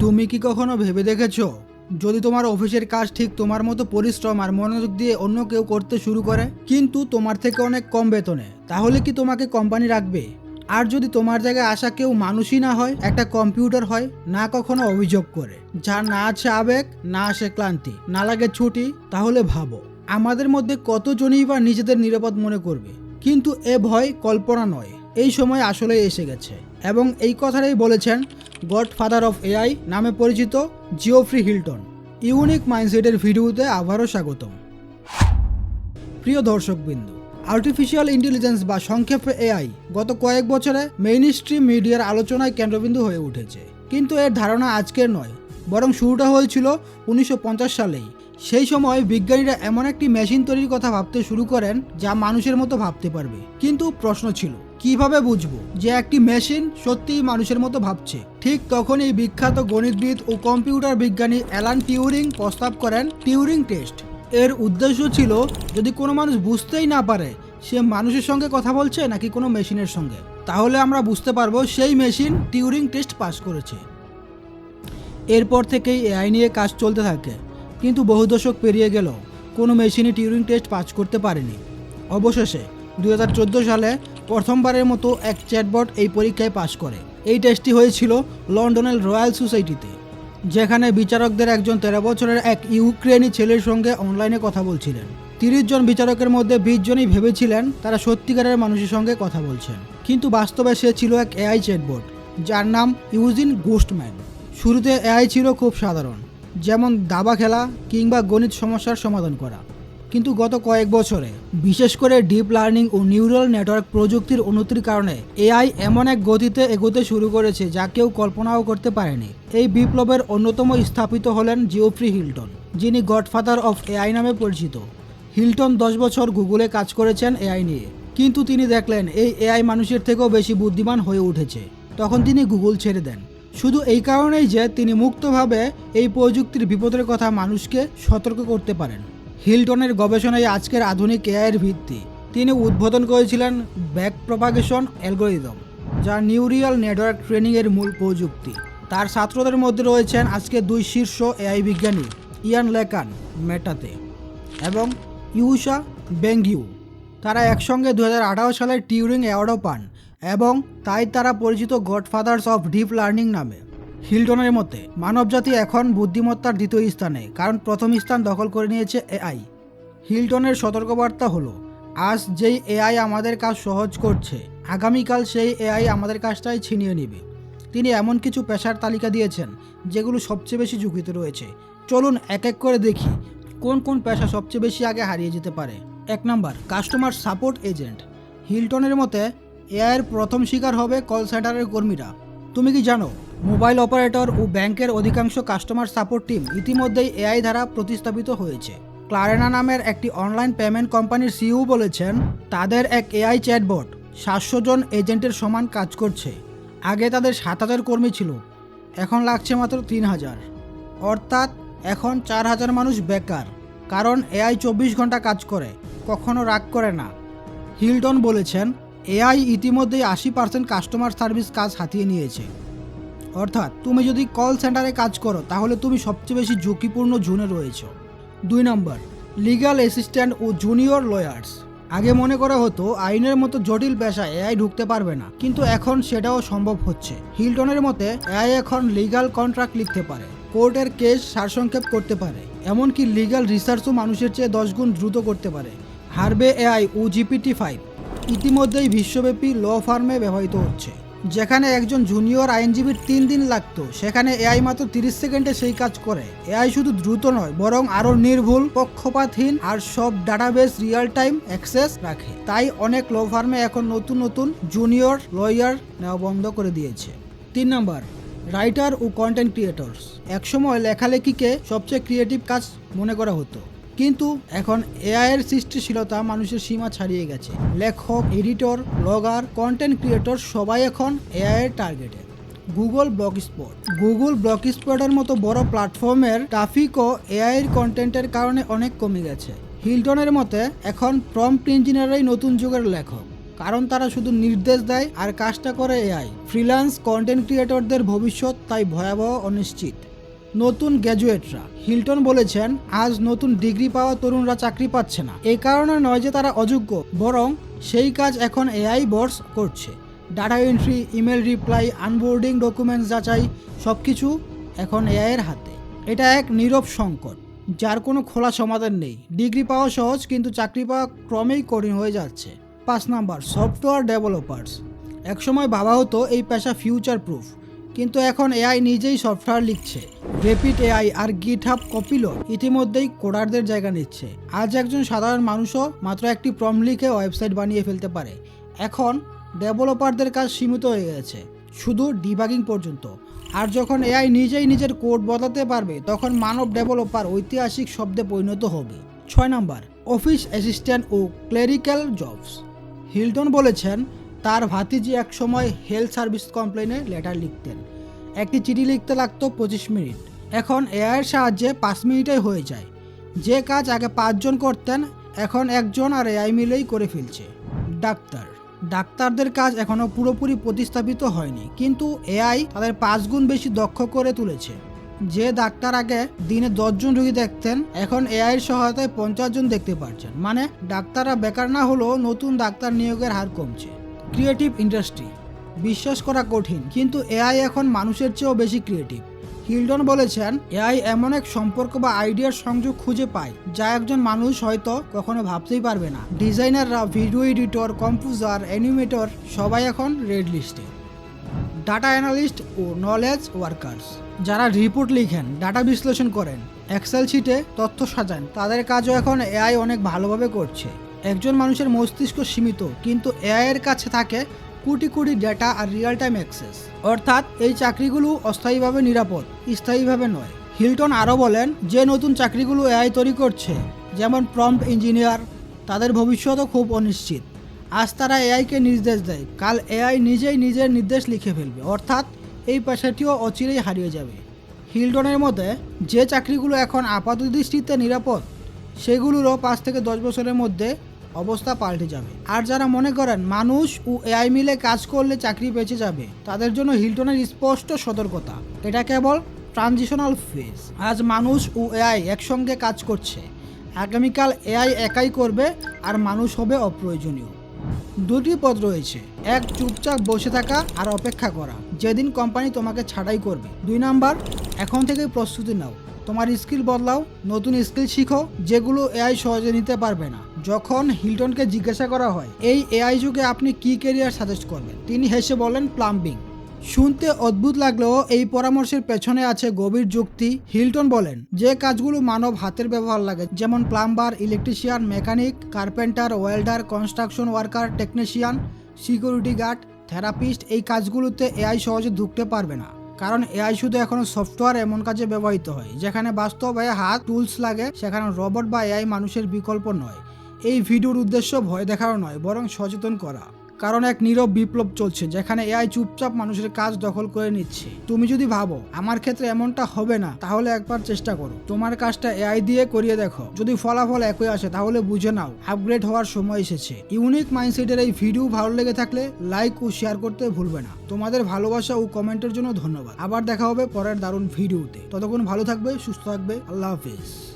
তুমি কি কখনো ভেবে দেখেছ? যদি তোমার অফিসের কাজ ঠিক তোমার মতো পরিশ্রম আর মনোযোগ দিয়ে অন্য কেউ করতে শুরু করে, কিন্তু তোমার থেকে অনেক কম বেতনে, তাহলে কি তোমাকে কোম্পানি রাখবে? আর যদি তোমার জায়গায় আসা কেউ মানুষই না হয়, একটা কম্পিউটার হয়, না কখনো অভিযোগ করে। যার না আছে আবেগ, না আসে ক্লান্তি, না লাগে ছুটি, তাহলে ভাবো। আমাদের মধ্যে কতজনই বা নিজেদের নিরাপদ মনে করবে? কিন্তু এ ভয় কল্পনা নয়। এই সময় আসলে এসে গেছে। এবং এই কথাটাই বলেছেন গড ফাদার অফ এআই নামে পরিচিত জিওফ্রি হিলটন। ইউনিক মাইন্ডসেটের ভিডিওতে আবারও স্বাগতম। প্রিয় দর্শকবৃন্দ, আর্টিফিশিয়াল ইন্টেলিজেন্স বা সংক্ষেপে এআই গত কয়েক বছরে মেইন স্ট্রিম মিডিয়ার আলোচনায় কেন্দ্রবিন্দু হয়ে উঠেছে। কিন্তু এর ধারণা আজকের নয়, বরং শুরুটা হয়েছিল উনিশশো পঞ্চাশ সালেই। সেই সময় বিজ্ঞানীরা এমন একটি মেশিন তৈরির কথা ভাবতে শুরু করেন যা মানুষের মতো ভাবতে পারবে। কিন্তু প্রশ্ন ছিল কীভাবে বুঝব যে একটি মেশিন সত্যিই মানুষের মতো ভাবছে? ঠিক তখনই বিখ্যাত গণিতবিদ ও কম্পিউটার বিজ্ঞানী অ্যালান টিউরিং প্রস্তাব করেন টিউরিং টেস্ট। এর উদ্দেশ্য ছিল, যদি কোনো মানুষ বুঝতেই না পারে, সে মানুষের সঙ্গে কথা বলছে নাকি কোনো মেশিনের সঙ্গে? তাহলে আমরা বুঝতে পারব সেই মেশিন টিউরিং টেস্ট পাস করেছে। এরপর থেকেই এআই নিয়ে কাজ চলতে থাকে। কিন্তু বহু দশক পেরিয়ে গেল, কোনো মেশিনই টিউরিং টেস্ট পাস করতে পারেনি। অবশেষে দুই হাজার চোদ্দ সালে প্রথমবারের মতো এক চ্যাটবট এই পরীক্ষায় পাশ করে। এই টেস্টটি হয়েছিল লন্ডনের রয়্যাল সোসাইটিতে, যেখানে বিচারকদের একজন তেরো বছরের এক ইউক্রেনি ছেলের সঙ্গে অনলাইনে কথা বলছিলেন। তিরিশ জন বিচারকের মধ্যে বিশ জনই ভেবেছিলেন তারা সত্যিকারের মানুষের সঙ্গে কথা বলছেন। কিন্তু বাস্তবে সে ছিল এক এআই চ্যাটবট যার নাম ইউজিন গোস্টম্যান। শুরুতে এআই ছিল খুব সাধারণ, যেমন দাবা খেলা কিংবা গণিত সমস্যার সমাধান করা। কিন্তু গত কয়েক বছরে, বিশেষ করে ডিপ লার্নিং ও নিউরাল নেটওয়ার্ক প্রযুক্তির উন্নতির কারণে, এআই এমন এক গতিতে এগোতে শুরু করেছে যা কেউ কল্পনাও করতে পারেনি। এই বিপ্লবের অন্যতম স্থাপিত হলেন জিওফ্রি হিলটন, যিনি গডফাদার অফ এআই নামে পরিচিত। হিলটন দশ বছর গুগলে কাজ করেছেন এআই নিয়ে, কিন্তু তিনি দেখলেন এই এআই মানুষের থেকেও বেশি বুদ্ধিমান হয়ে উঠেছে। তখন তিনি গুগল ছেড়ে দেন। শুধু এই কারণেই যে তিনি মুক্তভাবে এই প্রযুক্তির বিপদের কথা মানুষকে সতর্ক করতে পারেন। হিলটনের গবেষণায় আজকের আধুনিক এআইয়ের ভিত্তি। তিনি উদ্বোধন করেছিলেন ব্যাক প্রপাগেশন অ্যালগোরিদম, যা নিউরিয়াল নেটওয়ার্ক ট্রেনিংয়ের মূল প্রযুক্তি। তার ছাত্রদের মধ্যে রয়েছেন আজকে দুই শীর্ষ এআই বিজ্ঞানী, ইয়ান লেকান, মেটাতে, এবং ইউষা বেঙ্গিউ। তারা একসঙ্গে দু হাজার সালে টিউরিং অ্যাওয়ার্ডও পান, এবং তাই তারা পরিচিত গডফাদার্স অফ ডিপ লার্নিং নামে। হিলটনের মতে মানবজাতি এখন বুদ্ধিমত্তার দ্বিতীয় স্থানে, কারণ প্রথম স্থান দখল করে নিয়েছে এআই হিলটনের সতর্কবার্তা হলো, আজ যেই এআই আমাদের কাজ সহজ করছে, আগামীকাল সেই এআই আমাদের কাজটাই ছিনিয়ে নেবে। তিনি এমন কিছু পেশার তালিকা দিয়েছেন, যেগুলো সবচেয়ে বেশি ঝুঁকিতে রয়েছে। চলুন এক এক করে দেখি, কোন কোন পেশা সবচেয়ে বেশি আগে হারিয়ে যেতে পারে। এক নাম্বার কাস্টমার সাপোর্ট এজেন্ট হিলটনের মতে এআইয়ের প্রথম শিকার হবে কল সেন্টারের কর্মীরা। তুমি কি জানো মোবাইল অপারেটর ও ব্যাংকের অধিকাংশ কাস্টমার সাপোর্ট টিম ইতিমধ্যেই এআই দ্বারা প্রতিস্থাপিত হয়েছে। ক্লারেনা নামের একটি অনলাইন পেমেন্ট কোম্পানির সিইও বলেছেন, তাদের এক এআই চ্যাটবট সাতশো জন এজেন্টের সমান কাজ করছে। আগে তাদের সাত হাজার কর্মী ছিল, এখন লাগছে মাত্র তিন হাজার। অর্থাৎ এখন চার হাজার মানুষ বেকার, কারণ এআই চব্বিশ ঘণ্টা কাজ করে, কখনো রাগ করে না। হিলটন বলেছেন, এআই ইতিমধ্যেই আশি পার্সেন্ট কাস্টমার সার্ভিস কাজ হাতিয়ে নিয়েছে। অর্থাৎ তুমি যদি কল সেন্টারে কাজ করো, তাহলে তুমি সবচেয়ে বেশি ঝুঁকিপূর্ণ জোনে রয়েছ। দুই নম্বর লিগাল অ্যাসিস্ট্যান্ট ও জুনিয়র লয়ার্স আগে মনে করা হতো, আইনের মতো জটিল পেশায় এআই ঢুকতে পারবে না। কিন্তু এখন সেটাও সম্ভব হচ্ছে। হিলটনের মতে এআই এখন লিগাল কন্ট্রাক্ট লিখতে পারে। কোর্টের কেস সারসংক্ষেপ করতে পারে। এমনকি লিগ্যাল রিসার্চও মানুষের চেয়ে দশ গুণ দ্রুত করতে পারে। হারবে এআই ও জিপিটি ফাইভ ইতিমধ্যেই বিশ্বব্যাপী ল ফার্মে ব্যবহৃত হচ্ছে। যেখানে একজন জুনিয়র আইনজীবীর তিন দিন লাগতো, সেখানে এআই মাত্র তিরিশ সেকেন্ডে সেই কাজ করে। এআই শুধু দ্রুত নয়, বরং আরও নির্ভুল, পক্ষপাতহীন আর সব ডাটাবেস রিয়েল টাইম অ্যাক্সেস রাখে। তাই অনেক ল ফার্মে এখন নতুন নতুন জুনিয়র লয়ার নেওয়া বন্ধ করে দিয়েছে। তিন নম্বর রাইটার ও কন্টেন্ট ক্রিয়েটর্স একসময় লেখালেখিকে সবচেয়ে ক্রিয়েটিভ কাজ মনে করা হতো। কিন্তু এখন এআই এর সৃষ্টিশীলতা মানুষের সীমা ছাড়িয়ে গেছে। লেখক, এডিটর, ব্লগার কন্টেন্ট ক্রিয়েটর সবাই এখন এআই এর টার্গেটে Google block spot Google block স্পটের মতো বড় প্ল্যাটফর্মের ট্রাফিকও এআই এর কন্টেন্টের কারণে অনেক কমে গেছে। হিলটনের মতে, এখন প্রম্পট ইঞ্জিনিয়াররাই নতুন যুগের লেখক। কারণ তারা শুধু নির্দেশ দেয় আর কাজটা করে এআই ফ্রিল্যান্স কন্টেন্ট ক্রিয়েটরদের ভবিষ্যৎ তাই ভয়াবহ অনিশ্চিত। নতুন গ্র্যাজুয়েটরা হিলটন বলেছেন, আজ নতুন ডিগ্রি পাওয়া তরুণরা চাকরি পাচ্ছে না। এই কারণে নয় যে তারা অযোগ্য, বরং সেই কাজ এখন এআই বর্স করছে। Data entry, email reply, onboarding documents যাচাই সব কিছু এখন এআইয়ের হাতে। এটা এক নীরব সংকট, যার কোনো খোলা সমাধান নেই। ডিগ্রি পাওয়া সহজ, কিন্তু চাকরি পাওয়া ক্রমেই কঠিন হয়ে যাচ্ছে। পাঁচ নাম্বার, সফটওয়্যার ডেভেলপার্স। একসময় ভাবা হতো এই পেশা ফিউচার প্রুফ কিন্তু এখন এআই নিজেই সফটওয়্যার লিখছে। রেপিড এআই আর গিট হাব কপিলট ইতিমধ্যেই কোডারদের জায়গা নিচ্ছে। আজ একজন সাধারণ মানুষও মাত্র একটি প্রম লিখে ওয়েবসাইট বানিয়ে ফেলতে পারে। এখন ডেভেলপারদের কাজ সীমিত হয়ে গেছে, শুধু ডিবাগিং পর্যন্ত। আর যখন এআই নিজেই নিজের কোড বদলাতে পারবে, তখন মানব ডেভেলপার ঐতিহাসিক শব্দে পরিণত হবে। ছয় নাম্বার অফিস অ্যাসিস্ট্যান্ট ও ক্লেরিক্যাল জবস হিলটন বলেছেন তার ভাতিজি এক সময় হেলথ সার্ভিস কমপ্লেনে লেটার লিখতেন। একটি চিঠি লিখতে লাগতো পঁচিশ মিনিট। এখন এআইয়ের সাহায্যে পাঁচ মিনিটেই হয়ে যায়। যে কাজ আগে পাঁচজন করতেন, এখন একজন আর এআই মিলেই করে ফেলছে। ডাক্তার। ডাক্তারদের কাজ এখনও পুরোপুরি প্রতিস্থাপিত হয়নি, কিন্তু এআই তাদের পাঁচ গুণ বেশি দক্ষ করে তুলেছে। যে ডাক্তার আগে দিনে দশজন রোগী দেখতেন, এখন এআইয়ের সহায়তায় পঞ্চাশ জন দেখতে পারছেন। মানে ডাক্তাররা বেকার না হলেও নতুন ডাক্তার নিয়োগের হার কমছে। ক্রিয়েটিভ ইন্ডাস্ট্রি বিশ্বাস করা কঠিন, কিন্তু এআই এখন মানুষের চেয়েও বেশি ক্রিয়েটিভ হিলডন বলেছেন এআই এমন এক সম্পর্ক বা আইডিয়ার সংযোগ খুঁজে পায়, যা একজন মানুষ হয়তো কখনো ভাবতেই পারবে না। ডিজাইনাররা, ভিডিও এডিটর, কম্পোজার, অ্যানিমেটর, সবাই এখন রেড লিস্টে। ডাটা অ্যানালিস্ট ও নলেজ ওয়ার্কার্স, যারা রিপোর্ট লিখেন, ডাটা বিশ্লেষণ করেন এক্সেল শিটে তথ্য সাজান, তাদের কাজও এখন এআই অনেক ভালোভাবে করছে। একজন মানুষের মস্তিষ্ক সীমিত, কিন্তু এআইয়ের কাছে থাকে কোটি কোটি ডেটা আর রিয়েল টাইম অ্যাক্সেস অর্থাৎ এই চাকরিগুলো অস্থায়ীভাবে নিরাপদ, স্থায়ীভাবে নয়। হিলটন আরও বলেন, যে নতুন চাকরিগুলো এআই তৈরি করছে, যেমন প্রম্পট ইঞ্জিনিয়ার তাদের ভবিষ্যতও খুব অনিশ্চিত। আজ তারা এআইকে নির্দেশ দেয়, কাল এআই নিজেই নিজের নির্দেশ লিখে ফেলবে, অর্থাৎ এই পেশাটিও অচিরেই হারিয়ে যাবে। হিলটনের মতে, যে চাকরিগুলো এখন আপাত দৃষ্টিতে নিরাপদ, সেগুলোরও পাঁচ থেকে দশ বছরের মধ্যে অবস্থা পাল্টে যাবে। আর যারা মনে করেন মানুষ ও এআই মিলে কাজ করলে চাকরি বেঁচে যাবে, তাদের জন্য হিলটনের স্পষ্ট সতর্কতা। এটা কেবল ট্রানজিশনাল ফেজ। আজ মানুষ ও এআই একসঙ্গে কাজ করছে। আগামীকাল এআই একাই করবে আর মানুষ হবে অপ্রয়োজনীয়। দুটি পদ রয়েছে। এক, চুপচাপ বসে থাকা আর অপেক্ষা করা। যেদিন কোম্পানি তোমাকে ছাঁটাই করবে। দুই নাম্বার, এখন থেকেই প্রস্তুতি নাও। তোমার স্কিল বদলাও, নতুন স্কিল শিখো, যেগুলো এআই সহজে নিতে পারবে না। যখন হিলটনকে জিজ্ঞাসা করা হয়, এই এআই যুগে আপনি কি কেরিয়ার সাজেস্ট করবেন? তিনি হেসে বলেন প্লাম্বিং শুনতে অদ্ভুত লাগলেও এই পরামর্শের পেছনে আছে গভীর যুক্তি। হিলটন বলেন, যে কাজগুলো মানব হাতের ব্যবহার লাগে, যেমন plumber electrician mechanic carpenter welder construction worker technician security guard therapist এই কাজগুলোতে এআই সহজে ঢুকতে পারবে না। কারণ এআই শুধু এখনও সফটওয়্যার এমন কাজে ব্যবহৃত হয়, যেখানে বাস্তবে হাত টুলস লাগে, সেখানে রোবট বা এআই মানুষের বিকল্প নয়। এই ভিডিওর উদ্দেশ্য ভয় দেখানো নয়, বরং সচেতন করা। কারণ এক নীরব বিপ্লব চলছে, যেখানে এআই চুপচাপ মানুষের কাজ দখল করে নিচ্ছে। তুমি যদি ভাবো, আমার ক্ষেত্রে এমনটা হবে না, তাহলে একবার চেষ্টা করো। তোমার কাজটা এআই দিয়ে করিয়ে দেখো। যদি ফলাফল একই আসে, তাহলে বুঝে নাও, আপগ্রেড হওয়ার সময় এসেছে। ইউনিক মাইন্ডসেটের এই ভিডিও ভালো লেগে থাকলে লাইক ও শেয়ার করতে ভুলবে না। তোমাদের ভালোবাসা ও কমেন্টের জন্য ধন্যবাদ। আবার দেখা হবে পরের দারুণ ভিডিওতে। ততক্ষণ ভালো থাকবে, সুস্থ থাকবে। আল্লাহ হাফিজ।